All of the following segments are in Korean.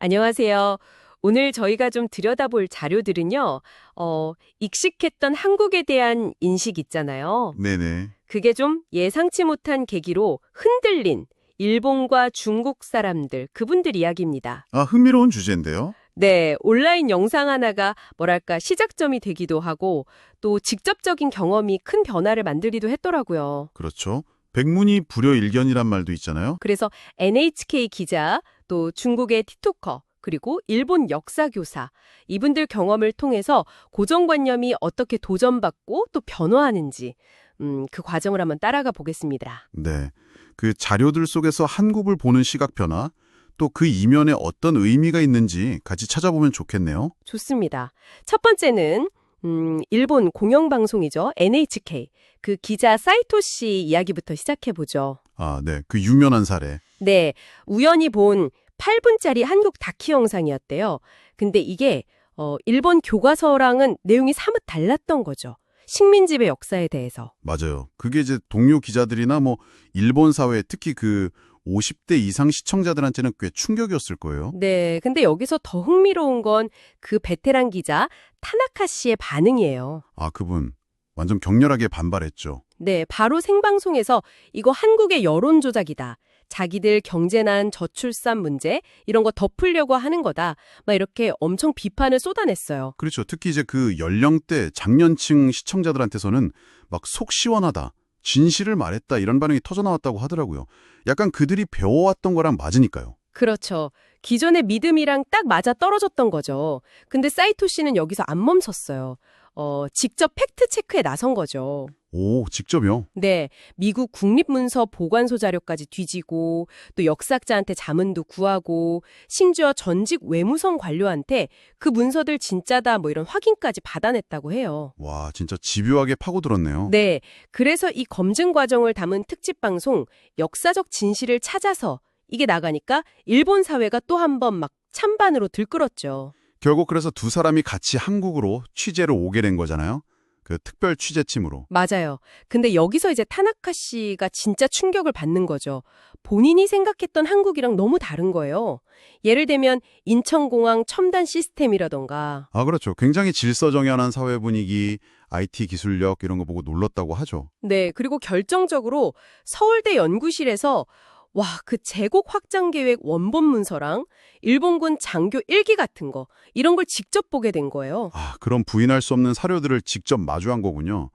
안녕하세요. 오늘 저희가 좀 들여다볼 자료들은요, 어, 익숙했던 한국에 대한 인식 있잖아요. 네네. 그게 좀 예상치 못한 계기로 흔들린 일본과 중국 사람들, 그분들 이야기입니다. 아, 흥미로운 주제인데요. 네, 온라인 영상 하나가 뭐랄까 시작점이 되기도 하고 또 직접적인 경험이 큰 변화를 만들기도 했더라고요. 그렇죠. 백문이 불여일견이란 말도 있잖아요. 그래서 NHK 기자, 또 중국의 티토커, 그리고 일본 역사 교사, 이분들 경험을 통해서 고정관념이 어떻게 도전받고 또 변화하는지, 음, 그 과정을 한번 따라가 보겠습니다. 네. 그 자료들 속에서 한국을 보는 시각 변화, 또 그 이면에 어떤 의미가 있는지 같이 찾아보면 좋겠네요. 좋습니다. 첫 번째는 음, 일본 공영방송이죠. NHK. 그 기자 사이토 씨 이야기부터 시작해 보죠. 아, 네. 그 유명한 사례. 네, 우연히 본 8분짜리 한국 다큐 영상이었대요. 근데 이게 어, 일본 교과서랑은 내용이 사뭇 달랐던 거죠. 식민지배 역사에 대해서. 맞아요. 그게 이제 동료 기자들이나 뭐 일본 사회 특히 그 50대 이상 시청자들한테는 꽤 충격이었을 거예요. 네, 근데 여기서 더 흥미로운 건 그 베테랑 기자 타나카 씨의 반응이에요. 아, 그분 완전 격렬하게 반발했죠. 네, 바로 생방송에서 이거 한국의 여론 조작이다. 자기들 경제난 저출산 문제 이런 거 덮으려고 하는 거다. 막 이렇게 엄청 비판을 쏟아냈어요. 그렇죠. 특히 이제 그 연령대 장년층 시청자들한테서는 막 속 시원하다. 진실을 말했다 이런 반응이 터져 나왔다고 하더라고요. 약간 그들이 배워왔던 거랑 맞으니까요. 그렇죠. 기존의 믿음이랑 딱 맞아 떨어졌던 거죠. 근데 사이토 씨는 여기서 안 멈췄어요. 어, 직접 팩트 체크에 나선 거죠. 오, 직접요? 네, 미국 국립문서 보관소 자료까지 뒤지고 또 역사학자한테 자문도 구하고 심지어 전직 외무성 관료한테 그 문서들 진짜다 뭐 이런 확인까지 받아냈다고 해요. 와, 진짜 집요하게 파고들었네요. 네, 그래서 이 검증 과정을 담은 특집 방송 역사적 진실을 찾아서 이게 나가니까 일본 사회가 또 한 번 막 찬반으로 들끓었죠. 결국 그래서 두 사람이 같이 한국으로 취재로 오게 된 거잖아요. 그 특별 취재팀으로. 맞아요. 근데 여기서 이제 타나카 씨가 진짜 충격을 받는 거죠. 본인이 생각했던 한국이랑 너무 다른 거예요. 예를 들면 인천공항 첨단 시스템이라던가 아, 그렇죠. 굉장히 질서정연한 사회 분위기, IT 기술력 이런 거 보고 놀랐다고 하죠. 네, 그리고 결정적으로 서울대 연구실에서 와, 그 제국 확장 계획 원본 문서랑 일본군 장교 일기 같은 거 이런 걸 직접 보게 된 거예요. 아, 그런 부인할 수 없는 사료들을 직접 마주한 거군요.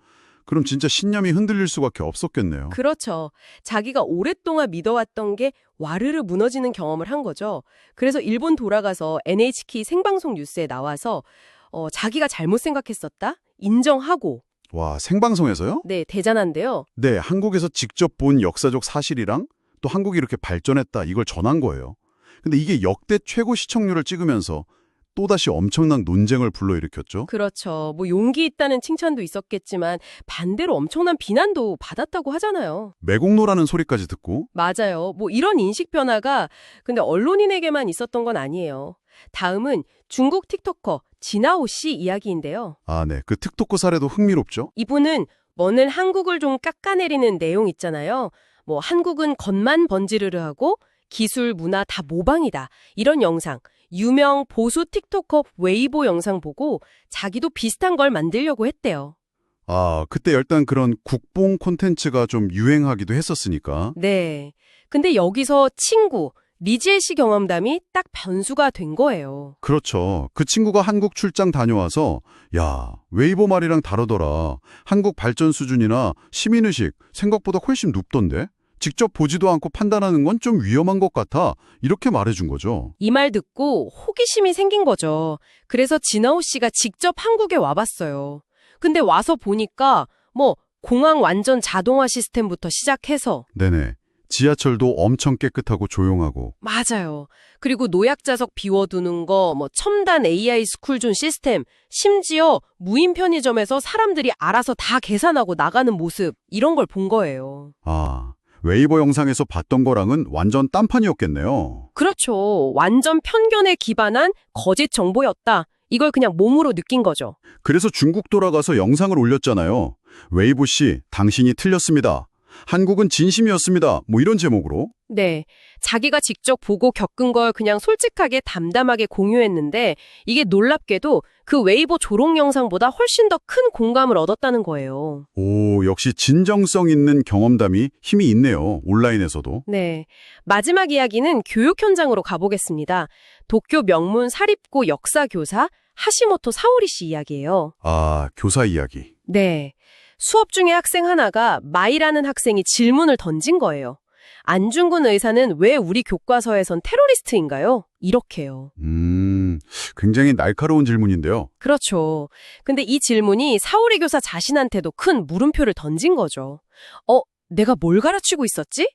그럼 진짜 신념이 흔들릴 수밖에 없었겠네요. 그렇죠. 자기가 오랫동안 믿어왔던 게 와르르 무너지는 경험을 한 거죠. 그래서 일본 돌아가서 NHK 생방송 뉴스에 나와서 어, 자기가 잘못 생각했었다? 인정하고 와, 생방송에서요? 네, 대단한데요. 네, 한국에서 직접 본 역사적 사실이랑 또 한국이 이렇게 발전했다 이걸 전한 거예요. 근데 이게 역대 최고 시청률을 찍으면서 또다시 엄청난 논쟁을 불러일으켰죠. 그렇죠. 뭐 용기 있다는 칭찬도 있었겠지만 반대로 엄청난 비난도 받았다고 하잖아요. 매국노라는 소리까지 듣고 맞아요. 뭐 이런 인식 변화가 근데 언론인에게만 있었던 건 아니에요. 다음은 중국 틱토커 진아오 씨 이야기인데요. 아, 네. 그 특토코 사례도 흥미롭죠? 이분은 뭐는 한국을 좀 깎아내리는 내용 있잖아요. 뭐 한국은 겉만 번지르르 하고 기술, 문화 다 모방이다. 이런 영상. 유명 보수 틱토커 웨이보 영상 보고 자기도 비슷한 걸 만들려고 했대요. 아, 그때 일단 그런 국뽕 콘텐츠가 좀 유행하기도 했었으니까. 네. 근데 여기서 친구, 리지혜 씨 경험담이 딱 변수가 된 거예요. 그렇죠. 그 친구가 한국 출장 다녀와서 야, 웨이보 말이랑 다르더라. 한국 발전 수준이나 시민의식 생각보다 훨씬 높던데? 직접 보지도 않고 판단하는 건 좀 위험한 것 같아. 이렇게 말해준 거죠. 이 말 듣고 호기심이 생긴 거죠. 그래서 진아오 씨가 직접 한국에 와봤어요. 근데 와서 보니까 뭐 공항 완전 자동화 시스템부터 시작해서 네네. 지하철도 엄청 깨끗하고 조용하고. 맞아요. 그리고 노약자석 비워두는 거, 뭐 첨단 AI 스쿨존 시스템, 심지어 무인 편의점에서 사람들이 알아서 다 계산하고 나가는 모습 이런 걸 본 거예요. 아, 웨이버 영상에서 봤던 거랑은 완전 딴판이었겠네요. 그렇죠. 완전 편견에 기반한 거짓 정보였다. 이걸 그냥 몸으로 느낀 거죠. 그래서 중국 돌아가서 영상을 올렸잖아요. 웨이보 씨, 당신이 틀렸습니다. 한국은 진심이었습니다. 뭐 이런 제목으로. 네. 자기가 직접 보고 겪은 걸 그냥 솔직하게 담담하게 공유했는데 이게 놀랍게도 그 웨이보 조롱 영상보다 훨씬 더 큰 공감을 얻었다는 거예요. 오, 역시 진정성 있는 경험담이 힘이 있네요. 온라인에서도. 네. 마지막 이야기는 교육 현장으로 가보겠습니다. 도쿄 명문 사립고 역사 교사 하시모토 사오리 씨 이야기예요. 아, 교사 이야기. 네. 수업 중에 학생 하나가 마이라는 학생이 질문을 던진 거예요. 안중근 의사는 왜 우리 교과서에선 테러리스트인가요? 이렇게요. 음, 굉장히 날카로운 질문인데요. 그렇죠. 근데 이 질문이 사오리 교사 자신한테도 큰 물음표를 던진 거죠. 어, 내가 뭘 가르치고 있었지?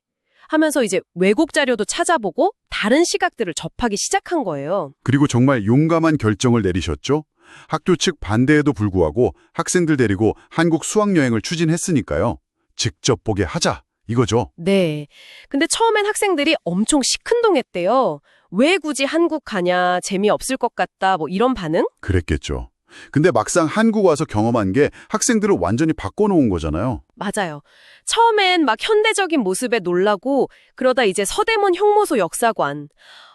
하면서 이제 왜곡 자료도 찾아보고 다른 시각들을 접하기 시작한 거예요. 그리고 정말 용감한 결정을 내리셨죠? 학교 측 반대에도 불구하고 학생들 데리고 한국 수학여행을 추진했으니까요. 직접 보게 하자. 이거죠. 네. 근데 처음엔 학생들이 엄청 시큰둥했대요. 왜 굳이 한국 가냐, 재미없을 것 같다, 뭐 이런 반응? 그랬겠죠. 근데 막상 한국 와서 경험한 게 학생들을 완전히 바꿔놓은 거잖아요. 맞아요. 처음엔 막 현대적인 모습에 놀라고 그러다 이제 서대문 형모소 역사관.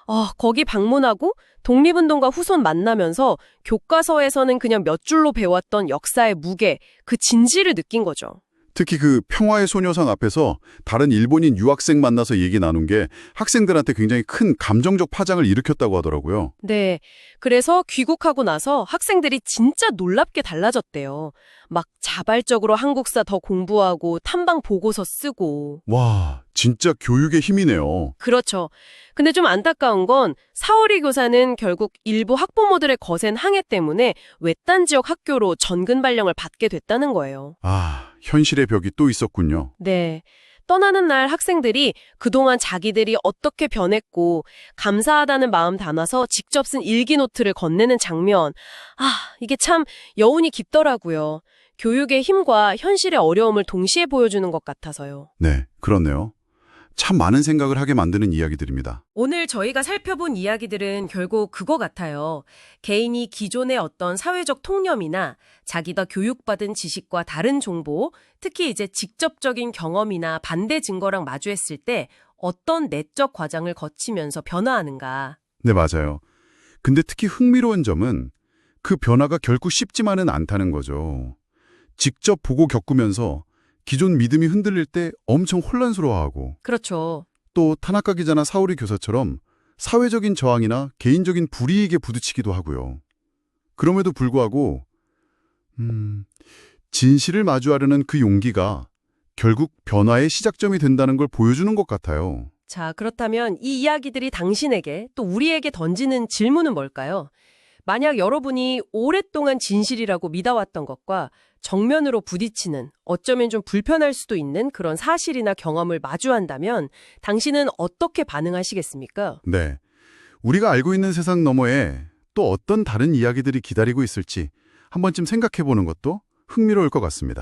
아, 거기 방문하고 독립운동가 후손 만나면서 교과서에서는 그냥 몇 줄로 배웠던 역사의 무게, 그 진지를 느낀 거죠. 특히 그 평화의 소녀상 앞에서 다른 일본인 유학생 만나서 얘기 나눈 게 학생들한테 굉장히 큰 감정적 파장을 일으켰다고 하더라고요. 네. 그래서 귀국하고 나서 학생들이 진짜 놀랍게 달라졌대요. 막 자발적으로 한국사 더 공부하고 탐방 보고서 쓰고. 와, 진짜 교육의 힘이네요. 그렇죠. 근데 좀 안타까운 건 사오리 교사는 결국 일부 학부모들의 거센 항해 때문에 외딴 지역 학교로 전근 발령을 받게 됐다는 거예요. 아, 현실의 벽이 또 있었군요. 네. 떠나는 날 학생들이 그동안 자기들이 어떻게 변했고 감사하다는 마음 담아서 직접 쓴 일기 노트를 건네는 장면. 아, 이게 참 여운이 깊더라고요. 교육의 힘과 현실의 어려움을 동시에 보여주는 것 같아서요. 네, 그렇네요. 참 많은 생각을 하게 만드는 이야기들입니다. 오늘 저희가 살펴본 이야기들은 결국 그거 같아요. 개인이 기존의 어떤 사회적 통념이나 자기가 교육받은 지식과 다른 정보, 특히 이제 직접적인 경험이나 반대 증거랑 마주했을 때 어떤 내적 과정을 거치면서 변화하는가. 네, 맞아요. 근데 특히 흥미로운 점은 그 변화가 결코 쉽지만은 않다는 거죠. 직접 보고 겪으면서 기존 믿음이 흔들릴 때 엄청 혼란스러워하고 그렇죠. 또 타나카 기자나 사오리 교사처럼 사회적인 저항이나 개인적인 불이익에 부딪히기도 하고요. 그럼에도 불구하고 음, 진실을 마주하려는 그 용기가 결국 변화의 시작점이 된다는 걸 보여주는 것 같아요. 자, 그렇다면 이 이야기들이 당신에게 또 우리에게 던지는 질문은 뭘까요? 만약 여러분이 오랫동안 진실이라고 믿어왔던 것과 정면으로 부딪히는 어쩌면 좀 불편할 수도 있는 그런 사실이나 경험을 마주한다면 당신은 어떻게 반응하시겠습니까? 네. 우리가 알고 있는 세상 너머에 또 어떤 다른 이야기들이 기다리고 있을지 한 번쯤 생각해 보는 것도 흥미로울 것 같습니다.